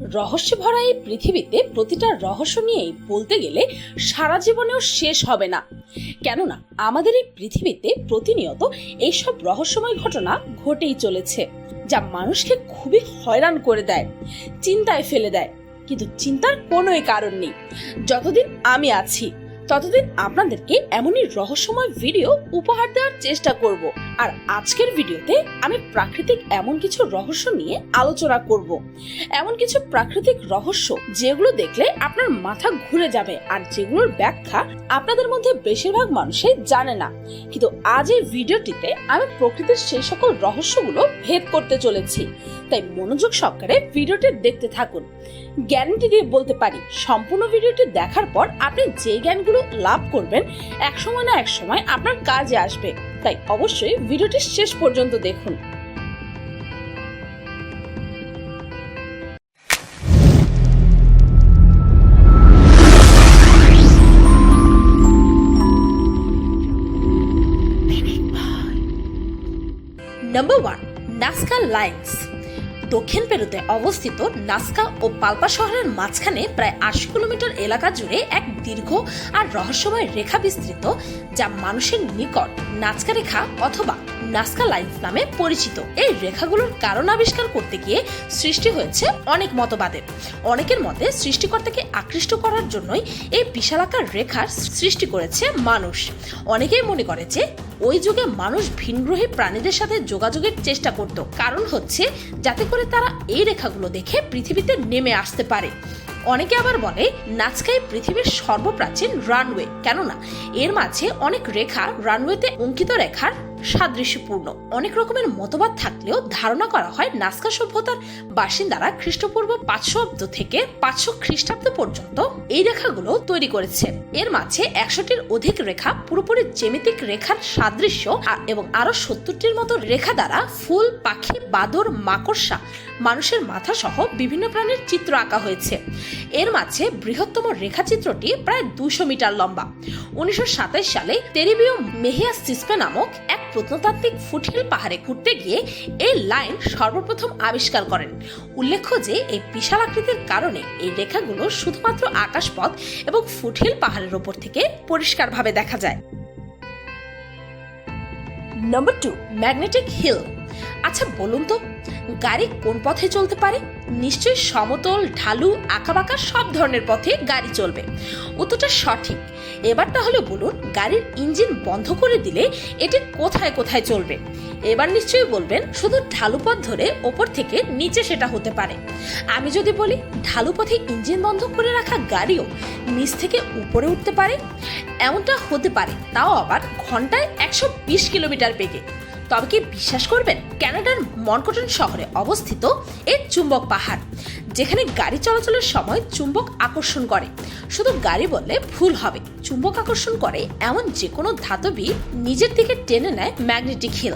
রহস্য ভরা এই পৃথিবীতে প্রতিটা রহস্য নিয়েই বলতে গেলে সারা জীবনেও শেষ হবে না। কেননা, আমাদের এই পৃথিবীতে প্রতিনিয়ত এইসব রহস্যময় ঘটনা ঘটেই চলেছে, যা মানুষকে খুবই হয়রান করে দেয়, চিন্তায় ফেলে দেয়। কিন্তু চিন্তার কোনোই কারণ নেই। যতদিন আমি আছি ততদিন আপনাদেরকে এমনই রহস্যময় ভিডিও উপহার দেওয়ার চেষ্টা করব। আর আজকের ভিডিওতে আমি প্রাকৃতিক এমন কিছু রহস্য নিয়ে আলোচনা করব। এমন কিছু প্রাকৃতিক রহস্য যেগুলো দেখলে আপনার মাথা ঘুরে যাবে আর যেগুলোর ব্যাখ্যা আপনাদের মধ্যে বেশিরভাগ মানুষই জানে না। কিন্তু আজ এই ভিডিওটিতে আমি প্রকৃতির সেই সকল রহস্যগুলো ভেদ করতে চলেছি। তাই মনোযোগ সহকারে ভিডিওটি দেখতে থাকুন। গ্যারান্টি দিয়ে বলতে পারি, সম্পূর্ণ ভিডিওটি দেখার পর আপনি যে জ্ঞানগুলো লাভ করবেন এক সময় না এক সময় আপনার কাজে আসবে। তাই অবশ্যই ভিডিওটি শেষ পর্যন্ত দেখুন। নাম্বার ওয়ান নাস্কা লাইন্স দক্ষিণ পেরুতে অবস্থিত নাস্কা ও পালপা শহরের মাঝখানে প্রায় আশি কিলোমিটার এলাকা জুড়ে এক দীর্ঘ আর রহস্যময় রেখা বিস্তৃত, যা মানুষের নিকট নাচকা রেখা অথবা নাস্কা লাইন্স নামে পরিচিত। এই রেখাগুলোর কারণ আবিষ্কার করতে গিয়ে সৃষ্টি হয়েছে অনেক মতবাদের অনেকের মতে সৃষ্টিকর্তাকে আকৃষ্ট করার জন্যই এই বিশালাকার রেখার সৃষ্টি করেছে মানুষ। অনেকেই মনে করে যে ওই যুগে মানুষ ভিনগ্রহী প্রাণীদের সাথে যোগাযোগের চেষ্টা করত। কারণ হচ্ছে যাতে করে তারা এই রেখাগুলো দেখে পৃথিবীতে নেমে আসতে পারে। অনেকে আবার বলে নাচকাই পৃথিবীর সর্বপ্রাচীন রানওয়ে। কেননা, এর মাঝে অনেক রেখা রানওয়েতে অঙ্কিত রেখার সাদৃশ্যপূর্ণ। অনেক রকমের মতবাদ থাকলেও ধারণা করা হয় নাস্কা সভ্যতার বাসিন্দারা খ্রিস্টপূর্ব পাঁচশো অব্দ থেকে পাঁচশো খ্রিস্টাব্দ পর্যন্ত এই রেখাগুলো তৈরি করেছে। এর মাঝে একশোটির অধিক রেখা পুরোপুরি জ্যামিতিক রেখার সাদৃশ্য এবং আরও সত্তরটির মতো রেখা দ্বারা ফুল, পাখি, বাদর, মাকড়সা, মানুষের মাথা সহ বিভিন্ন প্রাণীর চিত্র আঁকা হয়েছে। এর মাঝে বৃহত্তম রেখাচিত্রটি প্রায় দুশো মিটার লম্বা। উনিশশো সাতাশ সালে তেরিবিও মেহিয়া সিসপে নামক এক প্রত্নতাত্ত্বিক ফুটহিল পাহাড়ে ঘুরতে গিয়ে এই লাইন সর্বপ্রথম আবিষ্কার করেন। উল্লেখ্য যে এই বিশাল আকৃতির কারণে এই রেখাগুলো শুধুমাত্র আকাশপথ এবং ফুটহিল পাহাড়ের ওপর থেকে পরিষ্কারভাবে দেখা যায়। নম্বর টু ম্যাগনেটিক হিল আচ্ছা বলুন তো, গাড়ি কোন পথে চলতে পারে? নিশ্চয়ই সমতল, ঢালু, আঁকাবাঁকা সব ধরনের পথে গাড়ি চলবে। উত্তরটা সঠিক। এবার তাহলে বলুন, গাড়ির ইঞ্জিন বন্ধ করে দিলে এটি কোথায় কোথায় চলবে? এবার নিশ্চয়ই বলবেন, শুধু ঢালু পথ ধরে ওপর থেকে নিচে সেটা হতে পারে। আমি যদি বলি, ঢালু পথে ইঞ্জিন বন্ধ করে রাখা গাড়িও নিচ থেকে উপরে উঠতে পারে? এমনটা হতে পারে, তাও আবার ঘন্টায় একশো বিশ কিলোমিটার বেগে। তবে কি বিশ্বাস করবেন? ক্যানাডার মনকটন শহরে অবস্থিত এই চুম্বক পাহাড়, যেখানে গাড়ি চলাচলের সময় চুম্বক আকর্ষণ করে। শুধু গাড়ি বললে ভুল হবে। চুম্বক আকর্ষণ করে, এমন যে কোনো ধাতবই নিজের দিকে টেনে নেয় ম্যাগনেটিক হিল।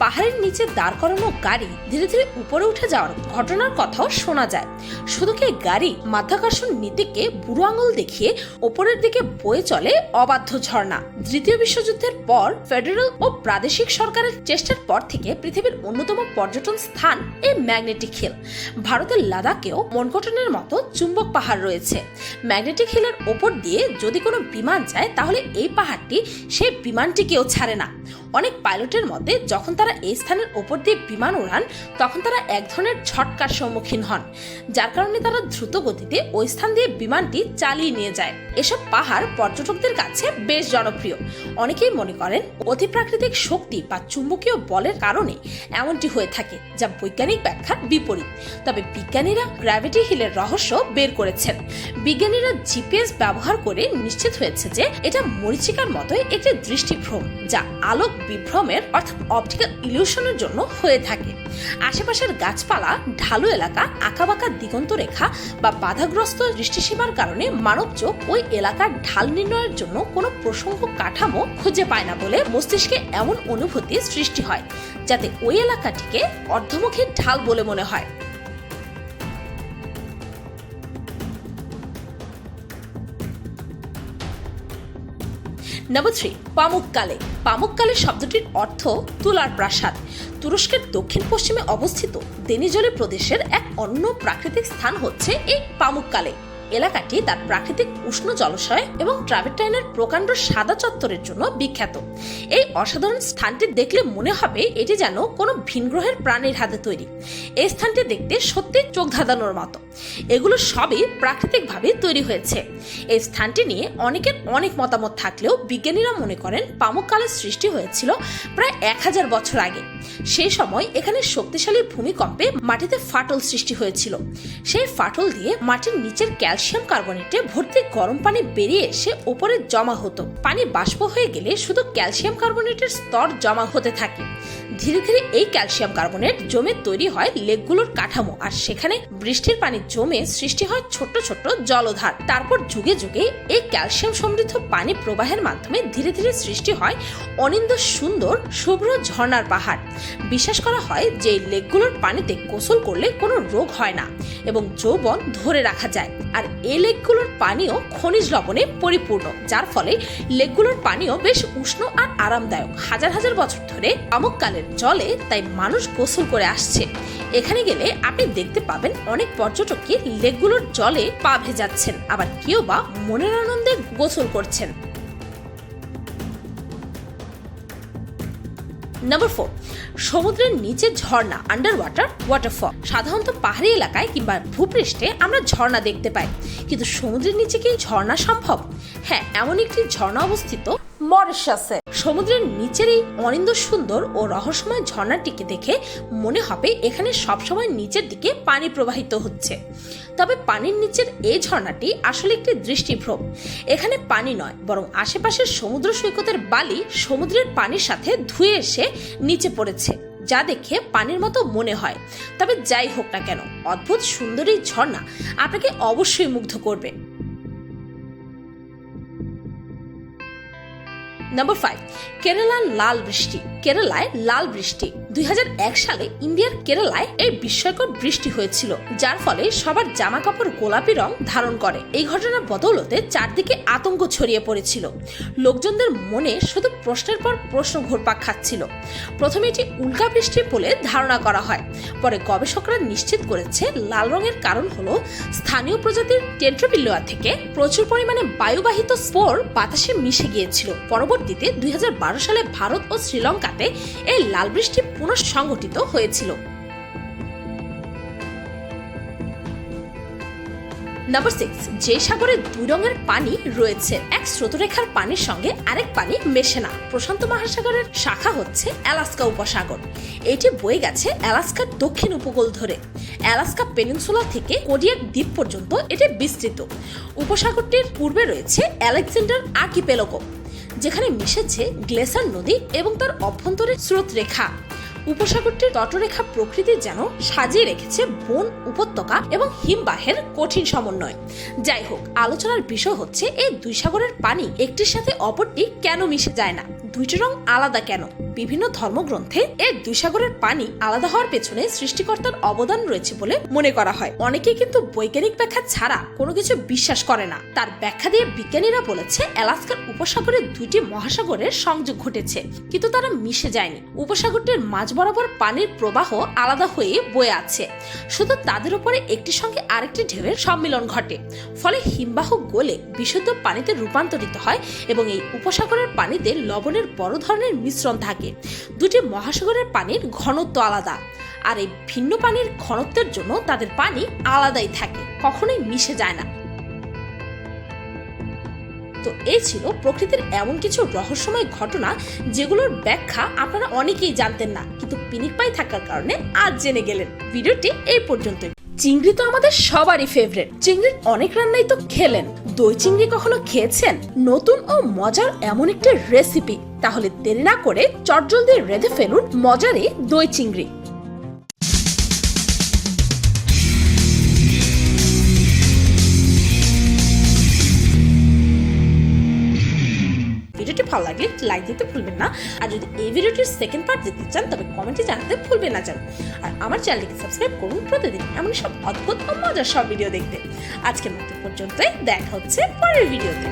পাহাড়ের নিচে দাঁড় করানো গাড়ি ধীরে ধীরে উপরে উঠে যাওয়ার ঘটনার কথাও শোনা যায়। শুধু কি গাড়ি মাধ্যাকর্ষণ নীতিকে বুড়ো আঙুল দেখিয়ে ওপরের দিকে বয়ে চলে অবাধ্য ঝর্ণা? দ্বিতীয় বিশ্বযুদ্ধের পর ফেডারেল ও প্রাদেশিক সরকারের চেষ্টার পর থেকে পৃথিবীর অন্যতম পর্যটন স্থান এই ম্যাগনেটিক হিল। ভারতের লাদাখেও মনকটনের মতো চুম্বক পাহাড় রয়েছে। ম্যাগনেটিক হিলের ওপর দিয়ে যদি কোনো বিমান যায় তাহলে এই পাহাড়টি সেই বিমানটিকেও ছাড়ে না। অনেক পাইলটের মতে, যখন তারা এই স্থানের ওপর দিয়ে বিমান ওড়ান, তখন তারা এক ধরনের ঝটকার সম্মুখীন হন, যার কারণে তারা দ্রুত গতিতে ওই স্থান দিয়ে বিমানটি চালিয়ে নিয়ে যায়। এসব পাহাড় পর্যটকদের কাছে বেশ জনপ্রিয়। অনেকেই মনে করেন, অতিপ্রাকৃতিক শক্তি বা চুম্বকীয় বলের কারণে এমনটি হয়ে থাকে, যা বৈজ্ঞানিক ব্যাখ্যার বিপরীত। তবে বিজ্ঞানীরা গ্র্যাভিটি হিলের রহস্য বের করেছেন। বিজ্ঞানীরা জিপিএস ব্যবহার করে নিশ্চিত হয়েছে যে, এটা মরিচিকার মতোই একটি দৃষ্টিভ্রম, যা আলোক বিভ্রমের, অর্থাৎ অপটিক্যাল ইলিউশনের জন্য হয়ে থাকে। আশেপাশের গাছপালা, ঢালু এলাকা, আঁকাবাঁকা দিগন্ত রেখা বা বাধাগ্রস্ত দৃষ্টিসীমার কারণে মানব চোখ ওই এলাকার ঢাল নির্ণয়ের জন্য কোনো প্রসঙ্গ কাঠামো খুঁজে পায় না বলে মস্তিষ্কে এমন অনুভূতি সৃষ্টি হয়, যাতে ওই এলাকাটিকে অর্ধমুখী ঢাল বলে মনে হয়। Number three পামুককালে। পামুককালে শব্দটির অর্থ তুলার প্রাসাদ। তুরস্কের দক্ষিণ পশ্চিমে অবস্থিত দেনিজলে প্রদেশের এক অন্য প্রাকৃতিক স্থান হচ্ছে এই পামুককালে। এলাকাটি তার প্রাকৃতিক উষ্ণ জলাশয় এবং ট্রাভেটাইনের প্রকাণ্ড সাদা চত্বরের জন্য বিখ্যাত। এই অসাধারণ স্থানটি দেখলে মনে হবে এটি যেন কোনো ভিনগ্রহের প্রাণীর হাতে তৈরি। এই স্থানটি দেখতে সত্যি চোখ ধাঁধানোর মতো। এগুলো সবই প্রাকৃতিকভাবে তৈরি হয়েছে। এই স্থানটি নিয়ে অনেকের অনেক মতামত থাকলেও বিজ্ঞানীরা মনে করেন পামুককালের সৃষ্টি হয়েছিল প্রায় এক হাজার বছর আগে। সেই সময় এখানে শক্তিশালী ভূমিকম্পে মাটিতে ফাটল সৃষ্টি হয়েছিল। সেই ফাটল দিয়ে মাটির নিচের ক্যালসিয়াম কার্বনেটে ভর্তি গরম পানি বেরিয়ে এসে ওপরে জমা হতো। পানি বাষ্প হয়ে গেলে শুধু ক্যালসিয়াম কার্বনেটের স্তর জমা হতে থাকে। ধীরে ধীরে এই ক্যালসিয়াম কার্বনেট জমে তৈরি হয় লেকগুলোর কাঠামো আর সেখানে বৃষ্টির পানি জমে সৃষ্টি হয় ছোট্ট ছোট্ট জলধার। তারপর যুগে যুগে এই ক্যালসিয়াম সমৃদ্ধ পানি প্রবাহের মাধ্যমে ধীরে ধীরে সৃষ্টি হয় অনিন্দ সুন্দর শুভ্র ঝর্ণার পাহাড়। বিশ্বাস করা হয় যে লেকগুলোর পানিতে গোসল করলে কোনো রোগ হয় না এবং যৌবন ধরে রাখা যায়। আর এই লেকগুলোর পানিও খনিজ লবণে পরিপূর্ণ, যার ফলে লেকগুলোর পানিও বেশ উষ্ণ আর আরামদায়ক। হাজার হাজার বছর ধরে আমককালের জলে তাই মানুষ গোসল করে আসছে। এখানে গেলে আপনি দেখতে পাবেন অনেক পর্যটককে লেকগুলোর জলে পা ভেজাচ্ছেন, আবার কেউ বা মনের আনন্দে গোসল করছেন। নাম্বার ফোর সমুদ্রের নিচে ঝর্ণা আন্ডার ওয়াটার ওয়াটারফল সাধারণত পাহাড়ি এলাকায় কিংবা ভূপৃষ্ঠে আমরা ঝর্ণা দেখতে পাই। কিন্তু সমুদ্রের নিচে কি ঝর্ণা সম্ভব? হ্যাঁ এমন একটি ঝর্ণা অবস্থিত মরিশাসে। সমুদ্রের নিচের এই অনিন্দ সুন্দর ও রহস্যময় ঝর্ণাটিকে দেখে মনে হবে এখানে সবসময় নিচের দিকে পানি প্রবাহিত হচ্ছে। তবে পানির নিচের এই ঝর্ণাটি আসলে একটি দৃষ্টিভ্রম। এখানে পানি নয়, বরং আশেপাশের সমুদ্র সৈকতের বালি সমুদ্রের পানির সাথে ধুয়ে এসে নিচে পড়েছে, যা দেখে পানির মতো মনে হয়। তবে যাই হোক না কেন, অদ্ভুত সুন্দরী ঝর্ণা আপনাকে অবশ্যই মুগ্ধ করবে। নাম্বার ফাইভ কেরালার লাল বৃষ্টি কেরালায় লাল বৃষ্টি। দুই হাজার এক সালে ইন্ডিয়ার কেরালায় এই বিস্ময়কর বৃষ্টি হয়েছিল, যার ফলে সবার জামা কাপড় গোলাপি রং ধারণ করে। এই ঘটনার বদৌলতে চারদিকে আতঙ্ক ছড়িয়ে পড়েছিল। লোকজনদের মনে শুধু প্রশ্নের পর প্রশ্ন ঘুরপাক খাচ্ছিল। প্রথমে এটি উল্কা বৃষ্টি বলে ধারণা করা হয়, পরে গবেষকরা নিশ্চিত করেছে লাল রঙের কারণ হল স্থানীয় প্রজাতির টেন্ট্রোপিলোয়া থেকে প্রচুর পরিমাণে বায়ুবাহিত স্পোর বাতাসে মিশে গিয়েছিল। পরবর্তীতে দুই হাজার বারো সালে ভারত ও শ্রীলঙ্কাতে এই লাল বৃষ্টি পুনঃসংগঠিত হয়েছিল। নাম্বার সিক্স যে সাগরে দুই রঙের পানি রয়েছে, এক স্রোতরেখার পানির সঙ্গে আরেক পানি মেশে না। প্রশান্ত মহাসাগরের শাখা হচ্ছে অ্যালাস্কা উপসাগর। এটি বয়ে গেছে অ্যালাস্কার দক্ষিণ উপকূল ধরে। অ্যালাস্কা পেনিনসুলা থেকে কোডিয়াক দ্বীপ পর্যন্ত এটি বিস্তৃত। উপসাগরটির পূর্বে রয়েছে আলেকজান্ডার আর্কিপেলগো। যেখানে মিশেছে গ্লেসার নদী এবং তার অভ্যন্তরের স্রোত রেখা উপসাগরটির তটরেখা প্রকৃতি যেন সাজিয়ে রেখেছে বন উপত্যকা এবং হিমবাহের কঠিন সমন্বয়। যাই হোক, আলোচনার বিষয় হচ্ছে, এই দুই সাগরের পানি একটির সাথে অপরটি কেন মিশে যায় না? দুইটি রং আলাদা কেন? বিভিন্ন ধর্মগ্রন্থে এর দুই সাগরের পানি আলাদা হওয়ার পেছনে সৃষ্টিকর্তার অবদান রয়েছে বলে মনে করা হয়। অনেকে কিন্তু বৈজ্ঞানিক ব্যাখ্যা ছাড়া কোনো কিছু বিশ্বাস করে না। তার ব্যাখ্যা দিয়ে বিজ্ঞানীরা বলেছে অ্যালাস্কার উপসাগরে দুইটি মহাসাগরের সংযোগ ঘটেছে, কিন্তু তারা মিশে যায়নি। উপসাগরটির মাঝ বরাবর পানির প্রবাহ আলাদা হয়ে বয়ে আছে। শুধু তাদের উপরে একটি সঙ্গে আরেকটি ঢেউয়ের সম্মিলন ঘটে। ফলে হিমবাহ গলে বিশুদ্ধ পানিতে রূপান্তরিত হয় এবং এই উপসাগরের পানিতে লবণের বড় ধরনের মিশ্রণ থাকে। দুটি মহাসাগরের পানির ঘনত্ব আলাদা, আর এই ভিন্ন পানির ঘনত্বের জন্য তাদের পানি আলাদাই থাকে, কখনোই মিশে যায় না। তো এই ছিল প্রকৃতির এমন কিছু রহস্যময় ঘটনা যেগুলোর ব্যাখ্যা আপনারা অনেকেই জানতেন না, কিন্তু পিনিক পাই থাকার কারণে আজ জেনে গেলেন। ভিডিওটি এই পর্যন্তই। চিংড়ি তো আমাদের সবারই ফেভারিট চিংড়ির অনেক রান্নাই তো খেলেন। দই চিংড়ি কখনো খেয়েছেন? নতুন ও মজার এমন একটি রেসিপি তাহলে দেরি না করে চটজলদি রেঁধে ফেলুন মজারে দই চিংড়ি। ভিডিওটি ভালো লাগলে লাইক দিতে ভুলবেন না। আর যদি এই ভিডিওটির সেকেন্ড পার্ট দেখতে চান, তবে কমেন্টে জানাতে ভুলবেন না যেন আর আমার চ্যানেলটিকে সাবস্ক্রাইব করুন প্রতিদিন এমন সব অদ্ভুত ও মজার সব ভিডিও দেখতে। আজকের মতো পর্যন্তই, দেখা হচ্ছে পরের ভিডিওতে